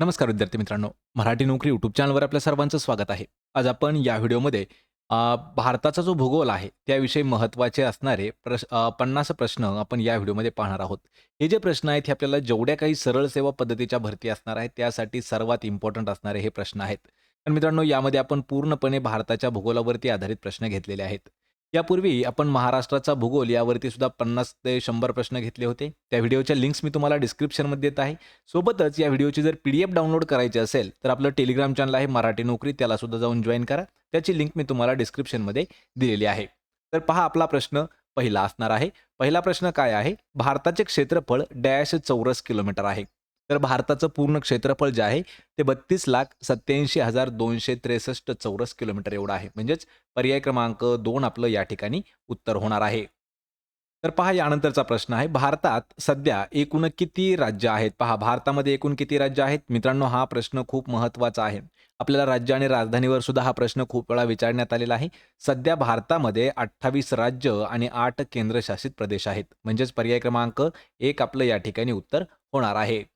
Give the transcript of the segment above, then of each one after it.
नमस्कार विद्यार्थी मित्रांनो मराठी नोकरी यूट्यूब चॅनलवर आपल्या सर्वांचं स्वागत आहे. आज आपण या व्हिडिओमध्ये भारताचा जो भूगोल आहे त्याविषयी महत्त्वाचे असणारे प्रश पन्नास प्रश्न आपण या व्हिडिओमध्ये पाहणार आहोत. हे जे प्रश्न आहेत हे आपल्याला जेवढ्या काही सरळ सेवा पद्धतीच्या भरती असणार आहेत त्यासाठी सर्वात इम्पॉर्टंट असणारे हे प्रश्न आहेत. तर मित्रांनो यामध्ये आपण पूर्णपणे भारताच्या भूगोलावरती आधारित प्रश्न घेतलेले आहेत. यापूर्वी आपण महाराष्ट्राचा भूगोल यावरती सुद्धा पन्नास ते शंभर प्रश्न घेतले होते. त्या व्हिडिओच्या लिंक्स मी तुम्हाला डिस्क्रिप्शनमध्ये देत आहे. सोबतच या व्हिडिओची जर पी डी एफ डाउनलोड करायची असेल तर आपलं टेलिग्राम चॅनल आहे मराठी नोकरी त्याला सुद्धा जाऊन जॉईन करा. त्याची लिंक मी तुम्हाला डिस्क्रिप्शनमध्ये दिलेली आहे. तर पहा आपला प्रश्न पहिला असणार आहे. पहिला प्रश्न काय आहे? भारताचे क्षेत्रफळ डॅश चौरस किलोमीटर आहे. तर भारताचं पूर्ण क्षेत्रफळ जे आहे ते बत्तीस लाख सत्याऐंशी हजार दोनशे त्रेसष्ट चौरस किलोमीटर एवढं आहे. म्हणजेच पर्याय क्रमांक दोन आपलं या ठिकाणी उत्तर होणार आहे. तर पहा यानंतरचा प्रश्न आहे. भारतात सध्या एकूण किती राज्य आहेत? पहा भारतामध्ये एकूण किती राज्य आहेत? मित्रांनो हा प्रश्न खूप महत्त्वाचा आहे. आपल्याला राज्य आणि राजधानीवर सुद्धा हा प्रश्न खूप वेळा विचारण्यात आलेला आहे. सध्या भारतामध्ये अठ्ठावीस राज्य आणि आठ केंद्रशासित प्रदेश आहेत. म्हणजेच पर्याय क्रमांक एक आपलं या ठिकाणी उत्तर होणार आहे.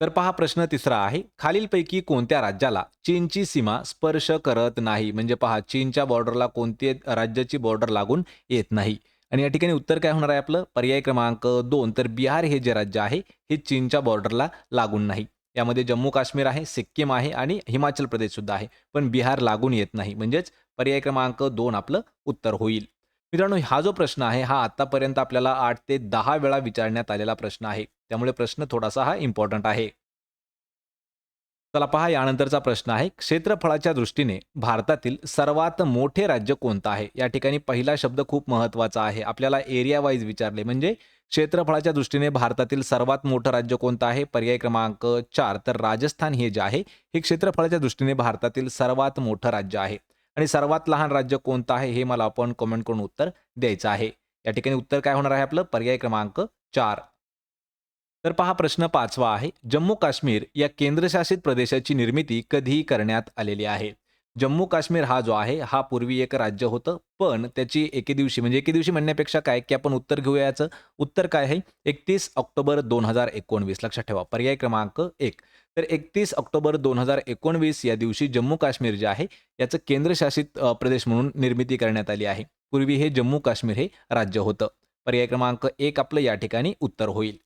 तर पहा प्रश्न तिसरा आहे. खालीलपैकी कोणत्या राज्याला चीनची सीमा स्पर्श करत नाही? म्हणजे पहा चीनच्या बॉर्डरला कोणती राज्याची बॉर्डर लागून येत नाही? आणि या ठिकाणी उत्तर काय होणार आहे आपलं? पर्याय क्रमांक दोन. तर बिहार हे जे राज्य आहे हे चीनच्या बॉर्डरला लागून नाही. यामध्ये जम्मू काश्मीर आहे सिक्कीम आहे आणि हिमाचल प्रदेश सुद्धा आहे. पण बिहार लागून येत नाही. म्हणजेच पर्याय क्रमांक दोन आपलं उत्तर होईल. मित्रांनो हा जो प्रश्न आहे हा आतापर्यंत आपल्याला आठ ते दहा वेळा विचारण्यात आलेला प्रश्न आहे. त्यामुळे प्रश्न थोडासा हा इम्पॉर्टंट आहे. चला पहा यानंतरचा प्रश्न आहे. क्षेत्रफळाच्या दृष्टीने भारतातील सर्वात मोठे राज्य कोणतं आहे? या ठिकाणी पहिला शब्द खूप महत्त्वाचा आहे. आपल्याला एरिया वाईज विचारले म्हणजे क्षेत्रफळाच्या दृष्टीने भारतातील सर्वात मोठं राज्य कोणतं आहे? पर्याय क्रमांक चार. तर राजस्थान हे जे आहे हे क्षेत्रफळाच्या दृष्टीने भारतातील सर्वात मोठं राज्य आहे. आणि सर्वात लहान राज्य कोणतं आहे हे मला आपण कमेंट करून उत्तर द्यायचं आहे. या ठिकाणी उत्तर काय होणार आहे आपलं? पर्याय क्रमांक चार. तर पहा प्रश्न पाचवा आहे. जम्मू काश्मीर या केंद्रशासित प्रदेशाची निर्मिती कधी करण्यात आलेली आहे. जम्मू काश्मीर हा जो आहे हा पूर्वी एक राज्य होतं पण त्याची एके दिवशी म्हणजे एके दिवशी म्हणण्यापेक्षा काय? की आपण उत्तर घेऊया याचं. उत्तर काय आहे? एकतीस ऑक्टोबर दोन हजार एकोणवीस. लक्षात ठेवा. पर्याय क्रमांक एक. तर एकतीस ऑक्टोबर दोन हजार एकोणवीस या दिवशी जम्मू काश्मीर जे आहे याचं केंद्रशासित प्रदेश म्हणून निर्मिती करण्यात आली आहे. पूर्वी हे जम्मू काश्मीर हे राज्य होतं. पर्याय क्रमांक एक आपलं या ठिकाणी उत्तर होईल.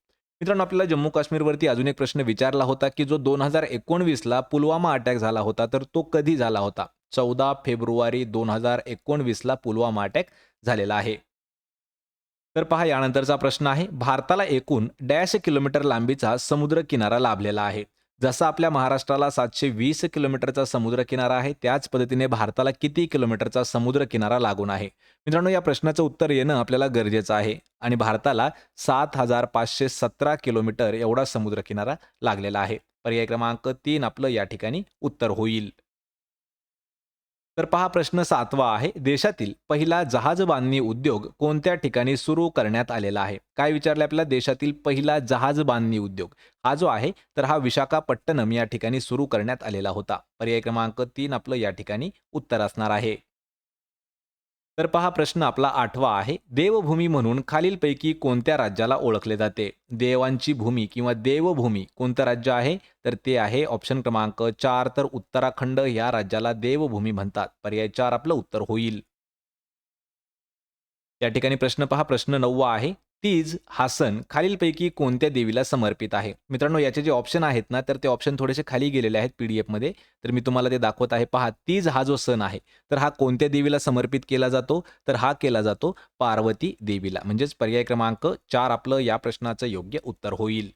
मित्रांनो आपल्याला जम्मू काश्मीरवरती अजून एक प्रश्न विचारला होता की जो दोन हजार एकोणवीसला पुलवामा अटॅक झाला होता तर तो कधी झाला होता? चौदा फेब्रुवारी दोन हजार एकोणवीसला पुलवामा अटॅक झालेला आहे. तर पहा यानंतरचा प्रश्न आहे. भारताला एकूण डॅश किलोमीटर लांबीचा समुद्र किनारा लाभलेला आहे. जसा आपल्या महाराष्ट्राला सातशे वीस किलोमीटरचा समुद्र किनारा आहे त्याच पद्धतीने भारताला किती किलोमीटरचा समुद्र किनारा लागून आहे? मित्रांनो या प्रश्नाचं उत्तर येणं आपल्याला गरजेचं आहे आणि भारताला सात हजार पाचशे सतरा किलोमीटर एवढा समुद्र किनारा लागलेला आहे. पर्याय क्रमांक तीन आपलं या ठिकाणी उत्तर होईल. तर पहा प्रश्न सातवा आहे. देशातील पहिला जहाज बांधणी उद्योग कोणत्या ठिकाणी सुरू करण्यात आलेला आहे? काय विचारले आपल्याला? देशातील पहिला जहाज बांधणी उद्योग. हा जो आहे तर हा विशाखापट्टणम या ठिकाणी सुरू करण्यात आलेला होता. पर्याय क्रमांक तीन आपलं या ठिकाणी उत्तर असणार आहे. तर पहा प्रश्न आपला आठवा आहे. देवभूमी म्हणून खालीलपैकी कोणत्या राज्याला ओळखले जाते? देवांची भूमी किंवा देवभूमी कोणतं राज्य आहे? तर ते आहे ऑप्शन क्रमांक चार. तर उत्तराखंड या राज्याला देवभूमी म्हणतात. पर्याय चार आपलं उत्तर होईल. या ठिकाणी प्रश्न पहा प्रश्न नववा आहे. तीज हा सण खालीलपैकी कोणत्या देवीला समर्पित आहे? मित्रांनो याचे जे ऑप्शन आहेत ना तर ते ऑप्शन थोडेसे खाली गेलेले आहेत पी डी एफमध्ये तर मी तुम्हाला ते दाखवत आहे. पहा तीज हा जो सण आहे तर हा कोणत्या देवीला समर्पित केला जातो? तर हा केला जातो पार्वती देवीला. म्हणजेच पर्याय क्रमांक चार आपलं या प्रश्नाचं योग्य उत्तर होईल.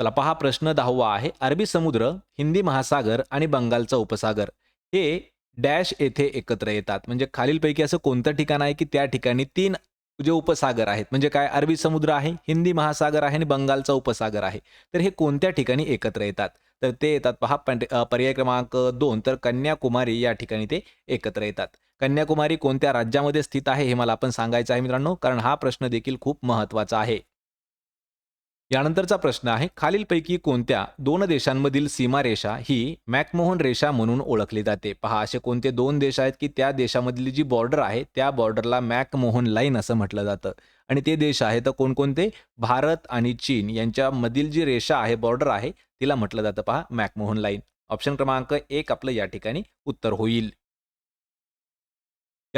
चला पहा प्रश्न दहावा आहे. अरबी समुद्र हिंदी महासागर आणि बंगालचा उपसागर हे डॅश येथे एकत्र येतात. म्हणजे खालीलपैकी असं कोणतं ठिकाण आहे की त्या ठिकाणी तीन जे उपसागर आहेत. म्हणजे काय? अरबी समुद्र आहे हिंदी महासागर आहे आणि बंगालचा उपसागर आहे. तर हे कोणत्या ठिकाणी एकत्र येतात? तर ते येतात पहा पर्याय क्रमांक दोन. तर कन्याकुमारी या ठिकाणी ते एकत्र येतात. कन्याकुमारी कोणत्या राज्यामध्ये स्थित आहे हे मला आपण सांगायचं आहे मित्रांनो कारण हा प्रश्न देखील खूप महत्त्वाचा आहे. यानंतरचा प्रश्न आहे खालीलपैकी कोणत्या दोन देशांमधील सीमारेषा ही मॅकमोहन रेषा म्हणून ओळखली जाते? पहा असे कोणते दोन देश आहेत की त्या देशामधली जी बॉर्डर आहे त्या बॉर्डरला मॅकमोहन लाईन असं म्हटलं जातं. आणि ते देश आहे तर कोणकोणते? भारत आणि चीन यांच्यामधील जी रेषा आहे बॉर्डर आहे तिला म्हटलं जातं. पहा मॅकमोहन लाईन. ऑप्शन क्रमांक एक आपलं या ठिकाणी उत्तर होईल.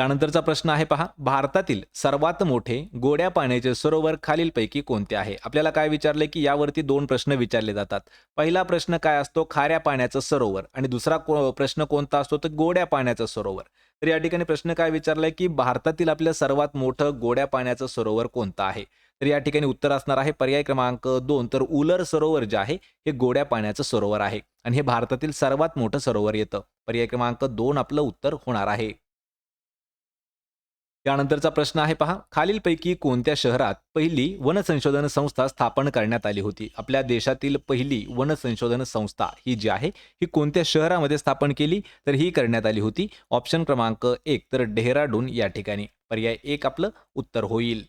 त्यानंतरचा प्रश्न आहे पहा. भारतातील सर्वात मोठे गोड्या पाण्याचे सरोवर खालीलपैकी कोणते आहे? आपल्याला काय विचारले की यावरती दोन प्रश्न विचारले जातात. पहिला प्रश्न काय असतो? खाऱ्या पाण्याचं सरोवर. आणि दुसरा को- प्रश्न कोणता असतो? तर गोड्या पाण्याचं सरोवर. तर या ठिकाणी प्रश्न काय विचारलाय की भारतातील आपलं सर्वात मोठं गोड्या पाण्याचं सरोवर कोणतं आहे? तर या ठिकाणी उत्तर असणार आहे पर्याय क्रमांक दोन. तर उलर सरोवर जे आहे हे गोड्या पाण्याचं सरोवर आहे. आणि हे भारतातील सर्वात मोठं सरोवर येतं. पर्याय क्रमांक दोन आपलं उत्तर होणार आहे. यानंतरचा प्रश्न आहे पहा. खालीलपैकी कोणत्या शहरात पहिली वन संशोधन संस्था स्थापन करण्यात आली होती? आपल्या देशातील पहिली वन संशोधन संस्था ही जी आहे ही कोणत्या शहरामध्ये स्थापन केली? तर ही करण्यात आली होती. ऑप्शन क्रमांक एक तर डेहराडून या ठिकाणी. पर्याय एक आपलं उत्तर होईल.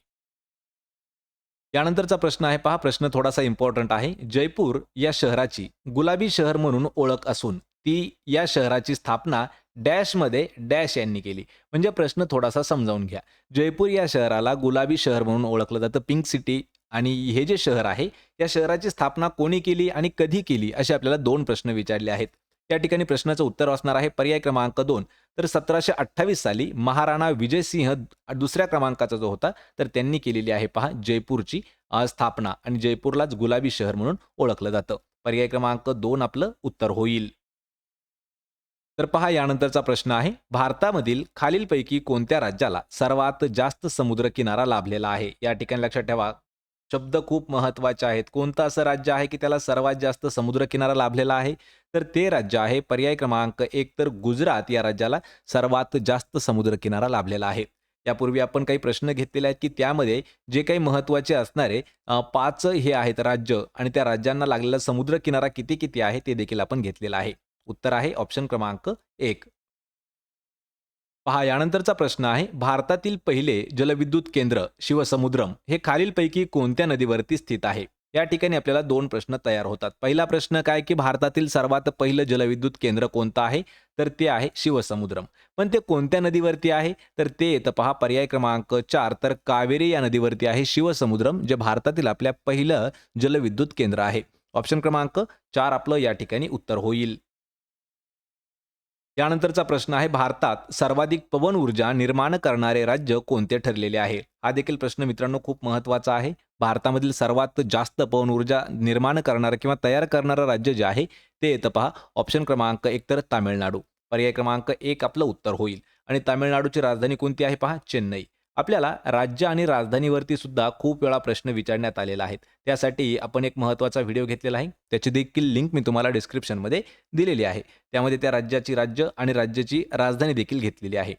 यानंतरचा प्रश्न आहे पहा. प्रश्न थोडासा इम्पॉर्टंट आहे. जयपूर या शहराची गुलाबी शहर म्हणून ओळख असून ती या शहराची स्थापना डॅशमध्ये डॅश यांनी केली. म्हणजे प्रश्न थोडासा समजावून घ्या. जयपूर या शहराला गुलाबी शहर म्हणून ओळखलं जातं. पिंक सिटी आणि हे जे शहर आहे या शहराची स्थापना कोणी केली आणि कधी केली असे आपल्याला दोन प्रश्न विचारले आहेत. या ठिकाणी प्रश्नाचं उत्तर असणार आहे पर्याय क्रमांक दोन. तर सतराशे अठ्ठावीस साली महाराणा विजयसिंह दुसऱ्या क्रमांकाचा जो होता तर त्यांनी केलेली आहे पहा जयपूरची स्थापना. आणि जयपूरलाच गुलाबी शहर म्हणून ओळखलं जातं. पर्याय क्रमांक दोन आपलं उत्तर होईल. तर पहा यानंतरचा प्रश्न आहे. भारतामधील खालीलपैकी कोणत्या राज्याला सर्वात जास्त समुद्र किनारा लाभलेला आहे? या ठिकाणी लक्षात ठेवा. शब्द खूप महत्त्वाचे आहेत. कोणतं असं राज्य आहे की त्याला सर्वात जास्त समुद्र किनारा लाभलेला आहे? तर ते राज्य आहे पर्याय क्रमांक एक तर गुजरात या राज्याला सर्वात जास्त समुद्र किनारा लाभलेला आहे. यापूर्वी आपण काही प्रश्न घेतलेले आहेत की त्यामध्ये जे काही महत्त्वाचे असणारे पाच हे आहेत राज्य आणि त्या राज्यांना लागलेला समुद्र किनारा किती किती आहे ते देखील आपण घेतलेलं आहे. उत्तर आहे ऑप्शन क्रमांक एक. पहा यानंतरचा प्रश्न आहे भारतातील पहिले जलविद्युत केंद्र शिवसमुद्रम हे खालीलपैकी कोणत्या नदीवरती स्थित आहे? या ठिकाणी आपल्याला दोन प्रश्न तयार होतात. पहिला प्रश्न काय की भारतातील सर्वात पहिलं जलविद्युत केंद्र कोणतं आहे? तर ते आहे शिवसमुद्रम. पण ते कोणत्या नदीवरती आहे? तर ते येतं पहा पर्याय क्रमांक चार. तर कावेरी या नदीवरती आहे शिवसमुद्रम जे भारतातील आपल्या पहिलं जलविद्युत केंद्र आहे. ऑप्शन क्रमांक चार आपलं या ठिकाणी उत्तर होईल. यानंतरचा प्रश्न आहे भारतात सर्वाधिक पवन ऊर्जा निर्माण करणारे राज्य कोणते ठरलेले आहे? हा देखील प्रश्न मित्रांनो खूप महत्त्वाचा आहे. भारतामधील सर्वात जास्त पवन ऊर्जा निर्माण करणारं किंवा तयार करणारं राज्य जे आहे ते येतं पहा. ऑप्शन क्रमांक एक तर तामिळनाडू. पर्याय क्रमांक एक आपलं उत्तर होईल. आणि तामिळनाडूची राजधानी कोणती आहे पहा? चेन्नई. आपल्याला राज्य आणि राजधानीवरती सुद्धा खूप वेळा प्रश्न विचारण्यात आलेला आहेत त्यासाठी आपण एक महत्त्वाचा व्हिडिओ घेतलेला आहे. त्याची देखील लिंक मी तुम्हाला डिस्क्रिप्शनमध्ये दिलेली आहे. त्यामध्ये त्या राज्याची राज्य आणि राज्याची राजधानी देखील घेतलेली आहे.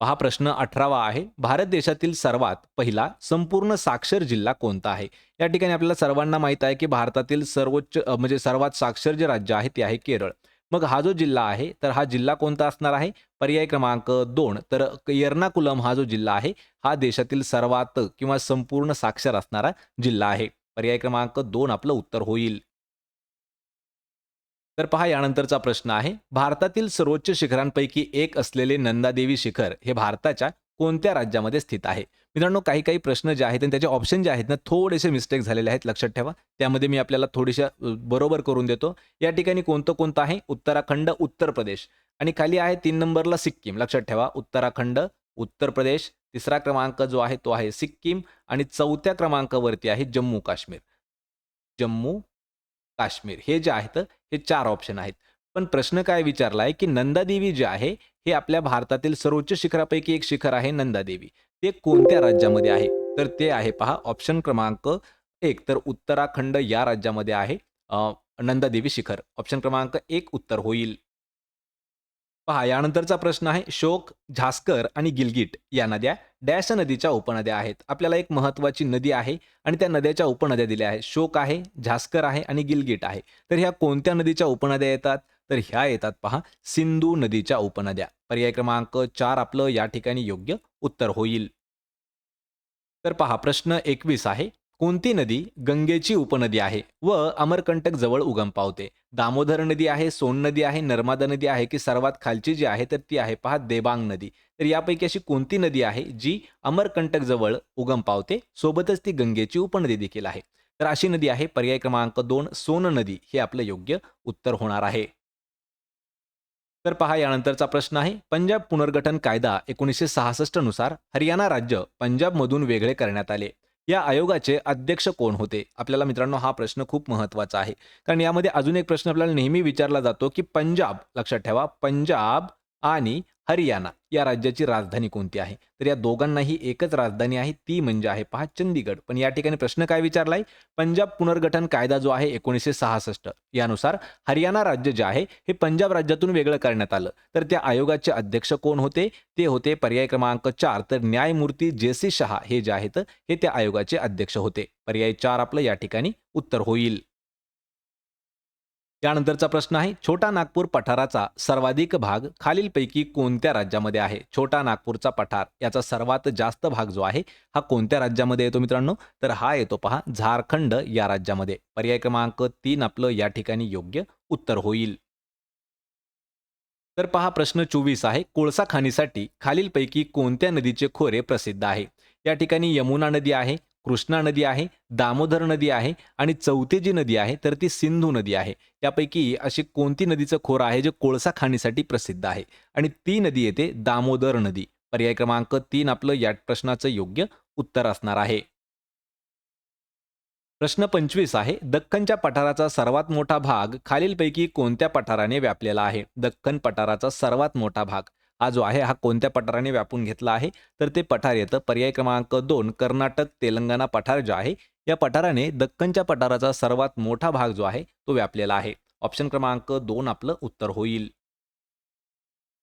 हा प्रश्न अठरावा आहे. भारत देशातील सर्वात पहिला संपूर्ण साक्षर जिल्हा कोणता आहे? या ठिकाणी आपल्याला सर्वांना माहीत आहे की भारतातील सर्वोच्च म्हणजे सर्वात साक्षर जे राज्य आहे ते आहे केरळ. मग हा जो जिल्हा आहे तर हा जिल्हा कोणता असणार आहे? पर्याय क्रमांक दोन. तर एर्नाकुलम हा जो जिल्हा आहे हा देशातील सर्वात किंवा संपूर्ण साक्षर असणारा जिल्हा आहे. पर्याय क्रमांक दोन आपलं उत्तर होईल. तर पहा यानंतरचा प्रश्न आहे. भारतातील सर्वोच्च शिखरांपैकी एक असलेले नंदादेवी शिखर हे भारताच्या कोणत्या राज्यामध्ये स्थित आहे? मित्रांनो काही काही प्रश्न जे आहेत आणि त्याचे ऑप्शन जे आहेत ना थोडेसे मिस्टेक झालेले आहेत लक्षात ठेवा. त्यामध्ये मी आपल्याला थोडेशा बरोबर करून देतो. या ठिकाणी कोणतं कोणतं आहे? उत्तराखंड उत्तर प्रदेश. आणि खाली आहे तीन नंबरला सिक्कीम. लक्षात ठेवा उत्तराखंड उत्तर प्रदेश. तिसरा क्रमांक जो आहे तो आहे सिक्कीम. आणि चौथ्या क्रमांकावरती आहे जम्मू काश्मीर जम्मू काश्मीर हे जे आहेत हे चार ऑप्शन आहेत. पण प्रश्न काय विचारला आहे की नंदादेवी जे आहे हे आपल्या भारतातील सर्वोच्च शिखरापैकी एक शिखर आहे नंदादेवी. ते कोणत्या राज्यामध्ये आहे? तर ते आहे पहा ऑप्शन क्रमांक एक तर उत्तराखंड या राज्यामध्ये आहे नंदादेवी शिखर. ऑप्शन क्रमांक एक उत्तर होईल. पहा यानंतरचा प्रश्न आहे शोक झास्कर आणि गिलगिट या नद्या डॅश नदीच्या उपनद्या आहेत. आपल्याला एक महत्वाची नदी आहे आणि त्या नद्याच्या उपनद्या दिल्या आहेत. शोक आहे झास्कर आहे आणि गिलगिट आहे. तर ह्या कोणत्या नदीच्या उपनद्या येतात? तर ह्या येतात पहा सिंधू नदीच्या उपनद्या. पर्याय क्रमांक चार आपलं या ठिकाणी योग्य उत्तर होईल. तर पहा प्रश्न एकवीस आहे. कोणती नदी गंगेची उपनदी आहे व अमरकंटक जवळ उगम पावते? दामोदर नदी आहे सोन नदी आहे नर्मदा नदी आहे की सर्वात खालची जी आहे तर ती आहे पहा देबांग नदी. तर यापैकी अशी कोणती नदी आहे जी अमरकंटक जवळ उगम पावते? सोबतच ती गंगेची उपनदी देखील आहे. तर अशी नदी आहे पर्याय क्रमांक दोन सोन नदी. हे आपलं योग्य उत्तर होणार आहे. तर पहा यानंतरचा प्रश्न आहे. पंजाब पुनर्गठन कायदा एकोणीसशे सहासष्टनुसार हरियाणा राज्य पंजाबमधून वेगळे करण्यात आले. या आयोगाचे अध्यक्ष कोण होते? आपल्याला मित्रांनो हा प्रश्न खूप महत्त्वाचा आहे. कारण यामध्ये अजून एक प्रश्न आपल्याला नेहमी विचारला जातो की पंजाब लक्षात ठेवा पंजाब आणि हरियाणा या राज्याची राजधानी कोणती आहे? तर या दोघांनाही एकच राजधानी आहे ती म्हणजे आहे पहा चंदीगड. पण या ठिकाणी प्रश्न काय विचारलाय? पंजाब पुनर्गठन कायदा जो आहे एकोणीसशे सहासष्ट. यानुसार हरियाणा राज्य जे आहे हे पंजाब राज्यातून वेगळं करण्यात आलं. तर त्या आयोगाचे अध्यक्ष कोण होते? ते होते पर्याय क्रमांक चार. तर न्यायमूर्ती जे सी शहा हे जे आहेत हे त्या आयोगाचे अध्यक्ष होते. पर्याय चार आपलं या ठिकाणी उत्तर होईल. त्यानंतरचा प्रश्न आहे छोटा नागपूर पठाराचा सर्वाधिक भाग खालीलपैकी कोणत्या राज्यामध्ये आहे? छोटा नागपूरचा पठार याचा सर्वात जास्त भाग जो आहे हा कोणत्या राज्यामध्ये येतो मित्रांनो? तर हा येतो पहा झारखंड या राज्यामध्ये. पर्याय क्रमांक तीन आपलं या ठिकाणी योग्य उत्तर होईल. तर पहा प्रश्न चोवीस आहे कोळसा खाणीसाठी खालीलपैकी कोणत्या नदीचे खोरे प्रसिद्ध आहे? या ठिकाणी यमुना नदी आहे कृष्णा नदी आहे दामोदर नदी आहे आणि चौथे जी नदी आहे तर ती सिंधू नदी आहे. त्यापैकी अशी कोणती नदीचं खोर आहे जे कोळसा खाणीसाठी प्रसिद्ध आहे? आणि ती नदी येते दामोदर नदी. पर्याय क्रमांक तीन आपलं या प्रश्नाचं योग्य उत्तर असणार आहे. प्रश्न पंचवीस आहे. दख्खनच्या पठाराचा सर्वात मोठा भाग खालीलपैकी कोणत्या पठाराने व्यापलेला आहे? दख्खन पठाराचा सर्वात मोठा भाग. हा जो आहे हा कोणत्या पठाराने व्यापून घेतला आहे? तर ते पठार येतं. पर्याय क्रमांक दोन कर्नाटक तेलंगणा पठार जो आहे या पठाराने दक्कनच्या पठाराचा सर्वात मोठा भाग जो आहे तो व्यापलेला आहे. ऑप्शन क्रमांक दोन आपलं उत्तर होईल.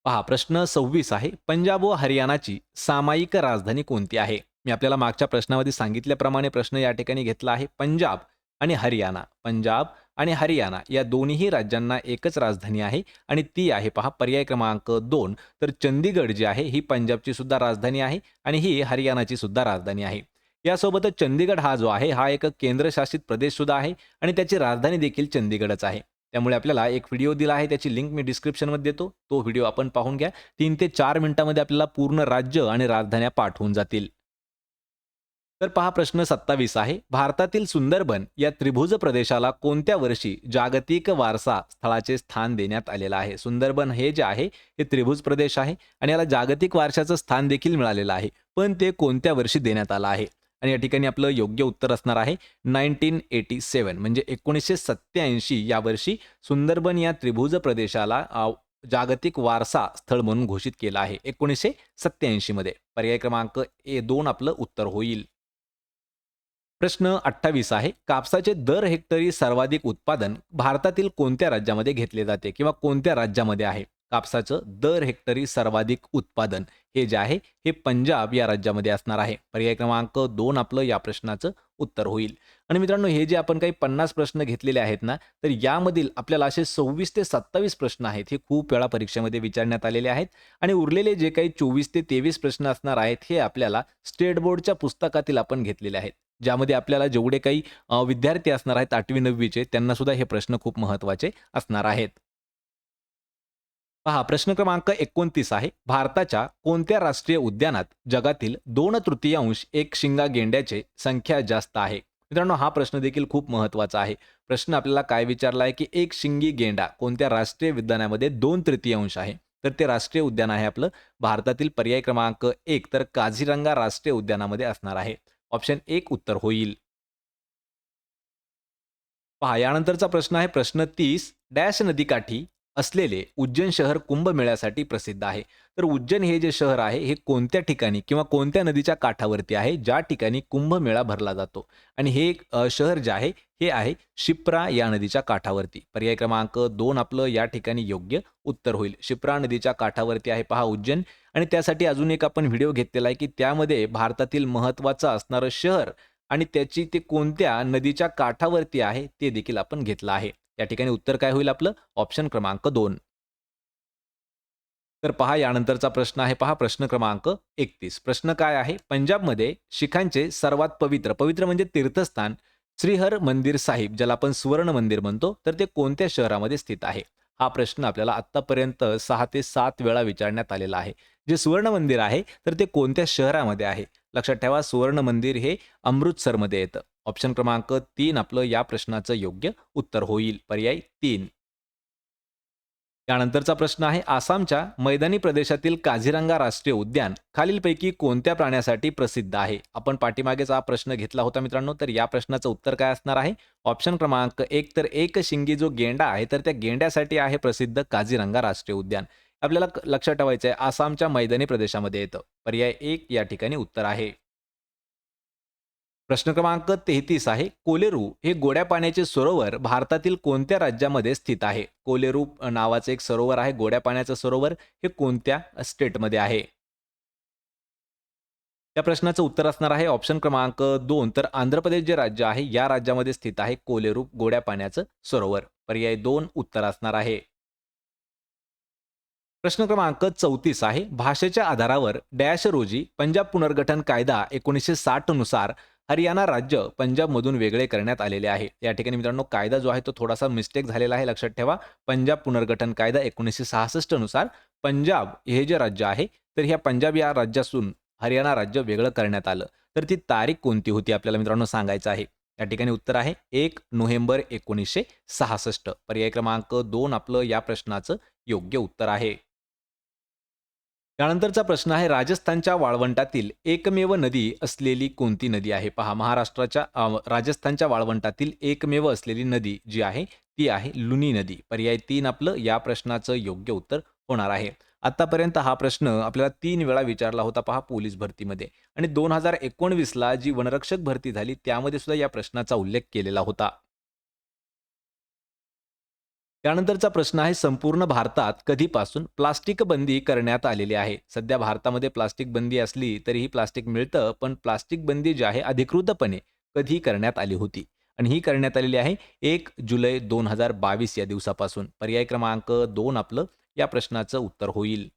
पहा प्रश्न सव्वीस आहे. पंजाब व हरियाणाची सामायिक राजधानी कोणती आहे? मी आपल्याला मागच्या प्रश्नामध्ये सांगितल्याप्रमाणे प्रश्न या ठिकाणी घेतला आहे. पंजाब आणि हरियाणा. पंजाब आणि हरियाणा या दोन्ही राज्यांना एकच राजधानी आहे आणि ती आहे पहा पर्याय क्रमांक दोन. तर चंदीगड जी आहे ही पंजाबची सुद्धा राजधानी आहे आणि ही हरियाणाची सुद्धा राजधानी आहे. यासोबतच चंदीगड हा जो आहे हा एक केंद्रशासित प्रदेश सुद्धा आहे आणि त्याची राजधानी देखील चंदीगडच आहे. त्यामुळे आपल्याला एक व्हिडिओ दिला आहे त्याची लिंक मी डिस्क्रिप्शनमध्ये देतो. तो व्हिडिओ आपण पाहून घ्या. तीन ते चार मिनिटांमध्ये आपल्याला पूर्ण राज्य आणि राजधान्या पाठवून जातील. तर पहा प्रश्न सत्तावीस आहे. भारतातील सुंदरबन या त्रिभुज प्रदेशाला कोणत्या वर्षी जागतिक वारसा स्थळाचे स्थान देण्यात आलेलं आहे? सुंदरबन हे जे आहे हे त्रिभुज प्रदेश आहे आणि याला जागतिक वारशाचं स्थान देखील मिळालेलं आहे. पण ते कोणत्या वर्षी देण्यात आलं आहे? आणि या ठिकाणी आपलं योग्य उत्तर असणार आहे. नाईन्टीन एटी सेवन म्हणजे एकोणीसशे सत्याऐंशी या वर्षी सुंदरबन या त्रिभुज प्रदेशाला जागतिक वारसा स्थळ म्हणून घोषित केलं आहे. एकोणीसशे सत्याऐंशी मध्ये. पर्याय क्रमांक ए दोन आपलं उत्तर होईल. प्रश्न अठ्ठावीस आहे. कापसाचे दर हेक्टरी सर्वाधिक उत्पादन भारतातील कोणत्या राज्यामध्ये घेतले जाते किंवा कोणत्या राज्यामध्ये आहे? कापसाचं दर हेक्टरी सर्वाधिक उत्पादन हे जे आहे हे पंजाब या राज्यामध्ये असणार आहे. पर्याय क्रमांक दोन आपलं या प्रश्नाचं उत्तर होईल. आणि मित्रांनो हे जे आपण काही पन्नास प्रश्न घेतलेले आहेत ना तर यामधील आपल्याला असे सव्वीस ते सत्तावीस प्रश्न आहेत हे खूप वेळा परीक्षेमध्ये विचारण्यात आलेले आहेत. आणि उरलेले जे काही चोवीस ते तेवीस प्रश्न असणार आहेत हे आपल्याला स्टेट बोर्डच्या पुस्तकातील आपण घेतलेले आहेत. ज्यामध्ये आपल्याला जेवढे काही विद्यार्थी असणार आहेत आठवी नववीचे त्यांना सुद्धा हे प्रश्न खूप महत्त्वाचे असणार आहेत. पहा प्रश्न क्रमांक एकोणतीस आहे. भारताच्या कोणत्या राष्ट्रीय उद्यानात जगातील दोन तृतीयांश एक शिंगा गेंड्याचे संख्या जास्त आहे? मित्रांनो हा प्रश्न देखील खूप महत्त्वाचा आहे. प्रश्न आपल्याला काय विचारला आहे की एक शिंगी गेंडा कोणत्या राष्ट्रीय उद्यानामध्ये दोन तृतीयांश आहे? तर ते राष्ट्रीय उद्यान आहे आपलं भारतातील पर्याय क्रमांक एक तर काझीरंगा राष्ट्रीय उद्यानामध्ये असणार आहे. ऑप्शन एक उत्तर होईल. पहा यानंतरचा प्रश्न आहे प्रश्न तीस. डॅश नदीकाठी असलेले उज्जैन शहर कुंभमेळ्यासाठी प्रसिद्ध आहे. तर उज्जैन हे जे शहर आहे हे कोणत्या ठिकाणी किंवा कोणत्या नदीच्या काठावरती आहे ज्या ठिकाणी कुंभमेळा भरला जातो? आणि हे शहर जे आहे हे आहे शिप्रा या नदीच्या काठावरती. पर्याय क्रमांक दोन आपलं या ठिकाणी योग्य उत्तर होईल. शिप्रा नदीच्या काठावरती आहे पहा उज्जैन. आणि त्यासाठी अजून एक आपण व्हिडिओ घेतलेला आहे की त्यामध्ये भारतातील महत्त्वाचं असणारं शहर आणि त्याची ते कोणत्या नदीच्या काठावरती आहे ते देखील आपण घेतलं आहे. या ठिकाणी उत्तर काय होईल आपलं? ऑप्शन क्रमांक दोन. तर पहा यानंतरचा प्रश्न आहे पहा प्रश्न क्रमांक एकतीस. प्रश्न काय आहे? पंजाबमध्ये शिखांचे सर्वात पवित्र पवित्र म्हणजे तीर्थस्थान श्रीहर मंदिर साहिब ज्याला आपण सुवर्ण मंदिर म्हणतो तर ते कोणत्या शहरामध्ये स्थित आहे? हा प्रश्न आपल्याला आत्तापर्यंत सहा ते सात वेळा विचारण्यात आलेला आहे. जे सुवर्ण मंदिर आहे तर ते कोणत्या शहरामध्ये आहे? लक्षात ठेवा सुवर्ण मंदिर हे अमृतसरमध्ये येतं. ऑप्शन क्रमांक तीन आपलं या प्रश्नाचं योग्य उत्तर होईल. पर्याय तीन. त्यानंतरचा प्रश्न आहे आसामच्या मैदानी प्रदेशातील काझीरंगा राष्ट्रीय उद्यान खालीलपैकी कोणत्या प्राण्यासाठी प्रसिद्ध आहे? आपण पाठीमागेचा हा प्रश्न घेतला होता मित्रांनो तर या प्रश्नाचं उत्तर काय असणार आहे? ऑप्शन क्रमांक एक तर एक शिंगी जो गेंडा आहे तर त्या गेंड्यासाठी आहे प्रसिद्ध काझीरंगा राष्ट्रीय उद्यान. आपल्याला लक्षात ठेवायचं आहे आसामच्या मैदानी प्रदेशामध्ये येतं. पर्याय एक या ठिकाणी उत्तर आहे. प्रश्न क्रमांक तेहतीस आहे. कोलेरू हे गोड्या पाण्याचे सरोवर भारतातील कोणत्या राज्यामध्ये स्थित आहे? कोलेरू नावाचे एक सरोवर आहे. गोड्या पाण्याचं सरोवर हे कोणत्या स्टेटमध्ये आहे? त्या प्रश्नाचं उत्तर असणार आहे. ऑप्शन क्रमांक दोन. तर आंध्र प्रदेश जे राज्य आहे या राज्यामध्ये स्थित आहे कोलेरू गोड्या पाण्याचं सरोवर. पर्याय दोन उत्तर असणार आहे. प्रश्न क्रमांक चौतीस आहे. भाषेच्या आधारावर डॅश रोजी पंजाब पुनर्गठन कायदा एकोणीसशे साठनुसार हरियाणा राज्य पंजाबमधून वेगळे करण्यात आलेले आहे. या ठिकाणी मित्रांनो कायदा जो आहे तो थोडासा मिस्टेक झालेला आहे. लक्षात ठेवा. पंजाब पुनर्गठन कायदा एकोणीसशे सहासष्टनुसार पंजाब हे जे राज्य आहे तर ह्या पंजाब या राज्यातून हरियाणा राज्य वेगळं करण्यात आलं. तर ती तारीख कोणती होती आपल्याला मित्रांनो सांगायचं आहे. या ठिकाणी उत्तर आहे एक नोव्हेंबर एकोणीसशे सहासष्ट. पर्याय क्रमांक दोन आपलं या प्रश्नाचं योग्य उत्तर आहे. त्यानंतरचा प्रश्न आहे राजस्थानच्या वाळवंटातील एकमेव नदी असलेली कोणती नदी आहे? पहा महाराष्ट्राच्या राजस्थानच्या वाळवंटातील एकमेव असलेली नदी जी आहे ती आहे लुनी नदी. पर्याय तीन आपलं या प्रश्नाचं योग्य उत्तर होणार आहे. आतापर्यंत हा प्रश्न आपल्याला तीन वेळा विचारला होता पहा पोलीस भरतीमध्ये. आणि दोन हजार एकोणवीसला जी वनरक्षक भरती झाली त्यामध्ये सुद्धा या प्रश्नाचा उल्लेख केलेला होता. त्यानंतरचा प्रश्न आहे संपूर्ण भारतात कधीपासून प्लास्टिक बंदी करण्यात आलेली आहे? सध्या भारतामध्ये प्लास्टिक बंदी असली तरीही प्लास्टिक मिळतं पण प्लास्टिक बंदी जी आहे अधिकृतपणे कधी करण्यात आली होती? आणि ही करण्यात आलेली आहे एक जुलै दोन हजार बावीस या दिवसापासून. पर्याय क्रमांक दोन आपलं या प्रश्नाचं उत्तर होईल.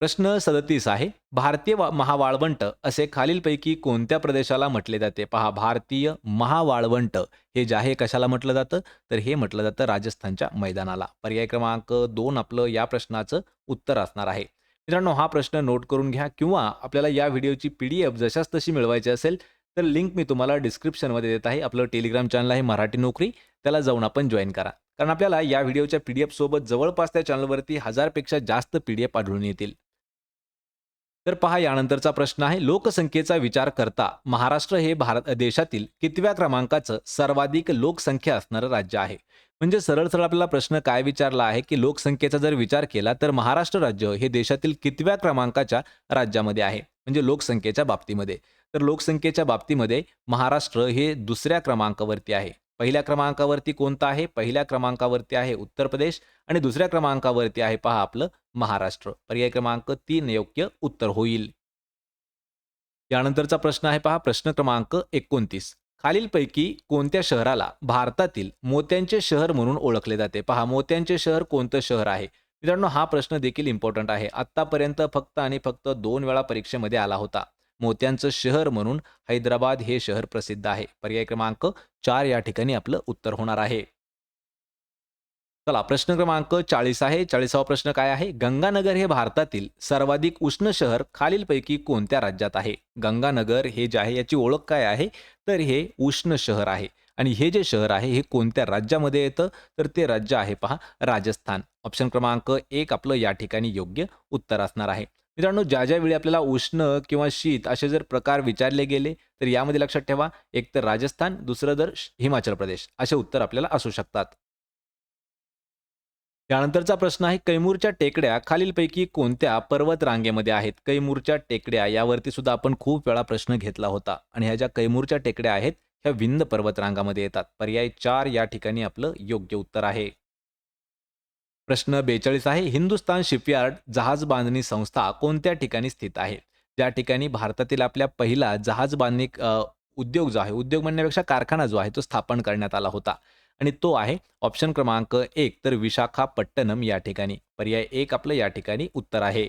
प्रश्न सदतीस आहे. भारतीय महावाळवंट असे खालीलपैकी कोणत्या प्रदेशाला म्हटले जाते? पहा भारतीय महावाळवंट हे जे आहे कशाला म्हटलं जातं? तर हे म्हटलं जातं राजस्थानच्या मैदानाला. पर्याय क्रमांक दोन आपलं या प्रश्नाचं उत्तर असणार आहे. मित्रांनो हा प्रश्न नोट करून घ्या किंवा आपल्याला या व्हिडिओची पी डी एफ जशाच तशी मिळवायची असेल तर लिंक मी तुम्हाला डिस्क्रिप्शनमध्ये देत आहे. आपलं टेलिग्राम चॅनल आहे मराठी नोकरी. त्याला जाऊन आपण जॉईन करा. कारण आपल्याला या व्हिडिओच्या पी डी एफ सोबत जवळपास त्या चॅनलवरती हजारपेक्षा जास्त पी डी एफ आढळून येतील. तर पहा यानंतरचा प्रश्न आहे. लोकसंख्येचा विचार करता महाराष्ट्र हे भारत देशातील कितव्या क्रमांकाचं सर्वाधिक लोकसंख्या असणारं राज्य आहे? म्हणजे सरळ सरळ आपल्याला प्रश्न काय विचारला आहे की लोकसंख्येचा जर विचार केला तर महाराष्ट्र राज्य हे देशातील कितव्या क्रमांकाच्या राज्यामध्ये आहे? म्हणजे लोकसंख्येच्या बाबतीमध्ये. तर लोकसंख्येच्या बाबतीमध्ये महाराष्ट्र हे दुसऱ्या क्रमांकावरती आहे. पहिल्या क्रमांकावरती कोणता आहे? पहिल्या क्रमांकावरती आहे उत्तर प्रदेश आणि दुसऱ्या क्रमांकावरती आहे पहा आपलं महाराष्ट्र. पर्याय क्रमांक तीन योग्य उत्तर होईल. यानंतरचा प्रश्न आहे पहा प्रश्न क्रमांक एकोणतीस. खालीलपैकी कोणत्या शहराला भारतातील मोत्यांचे शहर म्हणून ओळखले जाते? पहा मोत्यांचे शहर कोणतं शहर आहे? मित्रांनो हा प्रश्न देखील इम्पॉर्टंट आहे. आत्तापर्यंत फक्त आणि फक्त दोन वेळा परीक्षेमध्ये आला होता. मोत्यांचं शहर म्हणून हैदराबाद हे शहर प्रसिद्ध आहे. पर्याय क्रमांक चार या ठिकाणी आपलं उत्तर होणार आहे. चला प्रश्न क्रमांक चाळीस आहे. चाळीसावा प्रश्न काय आहे? गंगानगर हे भारतातील सर्वाधिक उष्ण शहर खालीलपैकी कोणत्या राज्यात आहे? गंगानगर हे जे आहे याची ओळख काय आहे? तर हे उष्ण शहर आहे. आणि हे जे शहर आहे हे कोणत्या राज्यामध्ये येतं? तर ते राज्य आहे पहा राजस्थान. ऑप्शन क्रमांक एक आपलं या ठिकाणी योग्य उत्तर असणार आहे. मित्रांनो ज्या ज्या वेळी आपल्याला उष्ण किंवा शीत असे जर प्रकार विचारले गेले तर यामध्ये लक्षात ठेवा. एक तर राजस्थान दुसरं तर हिमाचल प्रदेश असे उत्तर आपल्याला असू शकतात. त्यानंतरचा प्रश्न आहे कैमूरच्या टेकड्या खालीलपैकी कोणत्या पर्वत रांगेमध्ये आहेत? कैमूरच्या टेकड्या यावरती सुद्धा आपण खूप वेळा प्रश्न घेतला होता. आणि ह्या ज्या कैमूरच्या टेकड्या आहेत ह्या विंद पर्वत रांगामध्ये येतात. पर्याय चार या ठिकाणी आपलं योग्य उत्तर आहे. प्रश्न बेचाळीस आहे हिंदुस्तान शिपयार्ड जहाज बांधणी संस्था कोणत्या ठिकाणी स्थित आहे? ज्या ठिकाणी भारतातील आपल्या पहिला जहाज बांधणी उद्योग जो आहे उद्योग म्हणण्यापेक्षा कारखाना जो आहे तो स्थापन करण्यात आला होता. आणि तो आहे ऑप्शन क्रमांक एक. तर विशाखापट्टणम या ठिकाणी. पर्याय एक आपलं या ठिकाणी उत्तर आहे.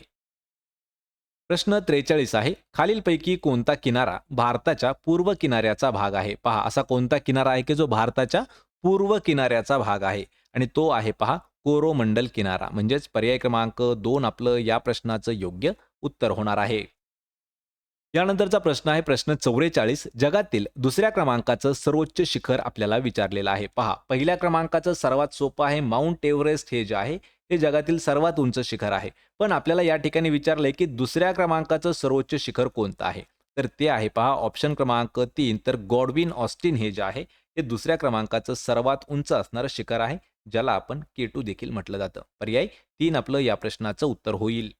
प्रश्न त्रेचाळीस आहे. खालीलपैकी कोणता किनारा भारताच्या पूर्व किनाऱ्याचा भाग आहे? पहा असा कोणता किनारा आहे की जो भारताच्या पूर्व किनाऱ्याचा भाग आहे? आणि तो आहे पहा कोरोमंडल किनारा. म्हणजेच पर्याय क्रमांक दोन आपलं या प्रश्नाचं योग्य उत्तर होणार आहे. यानंतरचा प्रश्न आहे प्रश्न चौवेचाळीस जगातील दुसऱ्या क्रमांकाचं सर्वोच्च शिखर आपल्याला विचारलेलं आहे. पहा पहिल्या क्रमांकाचं सर्वात सोपं आहे माउंट एव्हरेस्ट हे जे आहे हे जगातील सर्वात उंच शिखर आहे. पण आपल्याला या ठिकाणी विचारलंय की दुसऱ्या क्रमांकाचं सर्वोच्च शिखर कोणतं आहे? तर ते आहे पहा ऑप्शन क्रमांक तीन. तर गॉडविन ऑस्टिन हे जे आहे हे दुसऱ्या क्रमांकाचं सर्वात उंच असणारं शिखर आहे ज्याला आपण केटू देखील म्हटलं जातं. पर्याय तीन आपलं या प्रश्नाचं उत्तर होईल.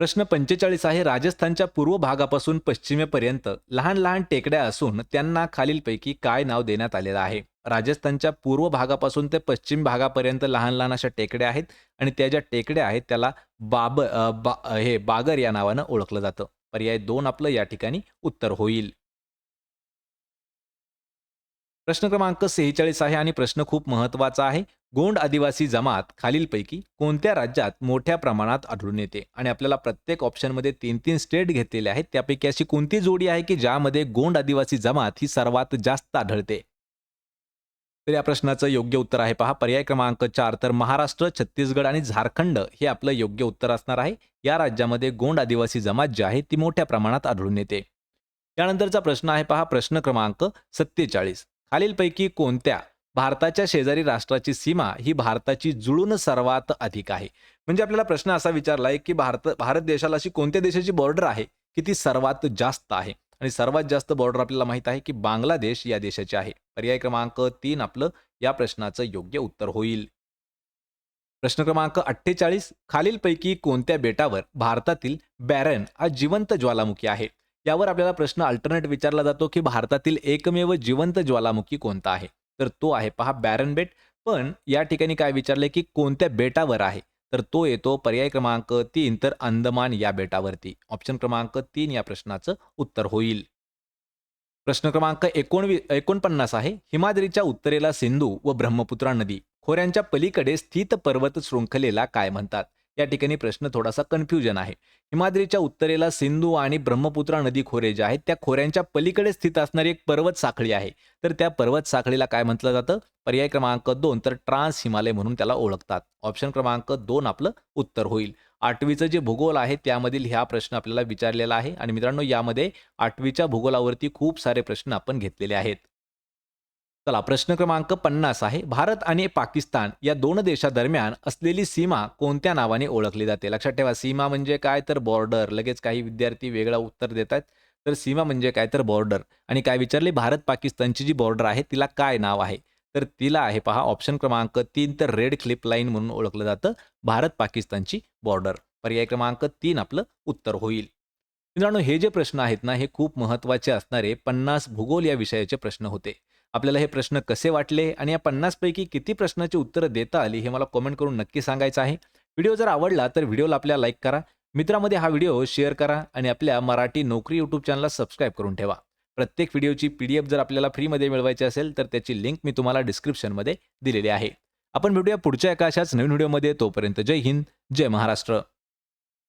प्रश्न पंचेचाळीस आहे. राजस्थानच्या पूर्व भागापासून पश्चिमेपर्यंत लहान लहान टेकड्या असून त्यांना खालीलपैकी काय नाव देण्यात आलेलं आहे? राजस्थानच्या पूर्व भागापासून ते पश्चिम भागापर्यंत लहान लहान अशा टेकड्या आहेत आणि त्या ज्या टेकड्या आहेत त्याला बाब बा हे बागर या नावानं ओळखलं जातं. पर्याय दोन आपलं या ठिकाणी उत्तर होईल. प्रश्न क्रमांक सेहेचाळीस आहे आणि प्रश्न खूप महत्त्वाचा आहे. गोंड आदिवासी जमात खालीलपैकी कोणत्या राज्यात मोठ्या प्रमाणात आढळून येते? आणि आपल्याला प्रत्येक ऑप्शनमध्ये तीन तीन स्टेट घेतलेले आहेत. त्यापैकी अशी कोणती जोडी आहे की ज्यामध्ये गोंड आदिवासी जमात ही सर्वात जास्त आढळते? तर या प्रश्नाचं योग्य उत्तर आहे पहा. पर्याय क्रमांक चार. तर महाराष्ट्र छत्तीसगड आणि झारखंड हे आपलं योग्य उत्तर असणार आहे. या राज्यामध्ये गोंड आदिवासी जमात जी आहे ती मोठ्या प्रमाणात आढळून येते. त्यानंतरचा प्रश्न आहे पहा. प्रश्न क्रमांक सत्तेचाळीस. खालीलपैकी कोणत्या भारताच्या शेजारी राष्ट्राची सीमा ही भारताची जुळून सर्वात अधिक आहे? म्हणजे आपल्याला प्रश्न असा विचारला आहे की भारत भारत देशाला अशी कोणत्या देशाची बॉर्डर आहे की ती सर्वात जास्त आहे? आणि सर्वात जास्त बॉर्डर आपल्याला माहीत आहे की बांगलादेश या देशाची आहे. पर्याय क्रमांक तीन आपलं या प्रश्नाचं योग्य उत्तर होईल. प्रश्न क्रमांक अठ्ठेचाळीस खालीलपैकी कोणत्या बेटावर भारतातील बॅरन हा जिवंत ज्वालामुखी आहे? यावर आपल्याला प्रश्न अल्टरनेट विचारला जातो की भारतातील एकमेव जिवंत ज्वालामुखी कोणता आहे? तर तो आहे पहा बॅरन बेट. पण या ठिकाणी काय विचारले की कोणत्या बेटावर आहे? तर तो येतो पर्याय क्रमांक तीन तर अंदमान या बेटावरती. ऑप्शन क्रमांक तीन या प्रश्नाचं उत्तर होईल. प्रश्न क्रमांक एकोणवी एकोणपन्नास आहे. हिमाद्रीच्या उत्तरेला सिंधू व ब्रह्मपुत्रा नदी. खोऱ्यांच्या पलीकडे स्थित पर्वत शृंखलेला काय म्हणतात? या ठिकाणी प्रश्न थोडासा कन्फ्युजन आहे. हिमाद्रीच्या उत्तरेला सिंधू आणि ब्रह्मपुत्रा नदी खोरे जे आहेत त्या खोऱ्यांच्या पलीकडे स्थित असणारी एक पर्वत साखळी आहे. तर त्या पर्वत साखळीला काय म्हटलं जातं? पर्याय क्रमांक दोन तर ट्रान्स हिमालय म्हणून त्याला ओळखतात. ऑप्शन क्रमांक दोन आपलं उत्तर होईल. आठवीचं जे भूगोल आहे त्यामधील ह्या प्रश्न आपल्याला विचारलेला आहे. आणि मित्रांनो यामध्ये आठवीच्या भूगोलावरती खूप सारे प्रश्न आपण घेतलेले आहेत. चला प्रश्न क्रमांक पन्नास आहे. भारत आणि पाकिस्तान या दोन देशादरम्यान असलेली सीमा कोणत्या नावाने ओळखली जाते? लक्षात ठेवा सीमा म्हणजे काय तर बॉर्डर लगेच काही विद्यार्थी वेगळं उत्तर देत आहेत तर सीमा म्हणजे काय तर बॉर्डर आणि काय विचारले? भारत पाकिस्तानची जी बॉर्डर आहे तिला काय नाव आहे? तर तिला आहे पहा ऑप्शन क्रमांक तीन तर रेड क्लिप लाईन म्हणून ओळखलं जातं. भारत पाकिस्तानची बॉर्डर पर्याय क्रमांक तीन आपलं उत्तर होईल. मित्रांनो हे जे प्रश्न आहेत ना हे खूप महत्त्वाचे असणारे पन्नास भूगोल या विषयाचे प्रश्न होते. आपल्याला हे प्रश्न कसे वाटले आणि या पन्नासपैकी किती प्रश्नाची उत्तरं देता आली हे मला कमेंट करून नक्की सांगायचं आहे. व्हिडिओ जर आवडला तर व्हिडिओला आपल्या लाईक करा. मित्रामध्ये हा व्हिडिओ शेअर करा आणि आपल्या मराठी नोकरी यूट्यूब चॅनलला सबस्क्राईब करून ठेवा. प्रत्येक व्हिडिओची पी डी एफ जर आपल्याला फ्रीमध्ये मिळवायची असेल तर त्याची लिंक मी तुम्हाला डिस्क्रिप्शनमध्ये दिलेली आहे. आपण भेटूया पुढच्या एका अशाच नवीन व्हिडिओमध्ये तोपर्यंत जय हिंद जय महाराष्ट्र.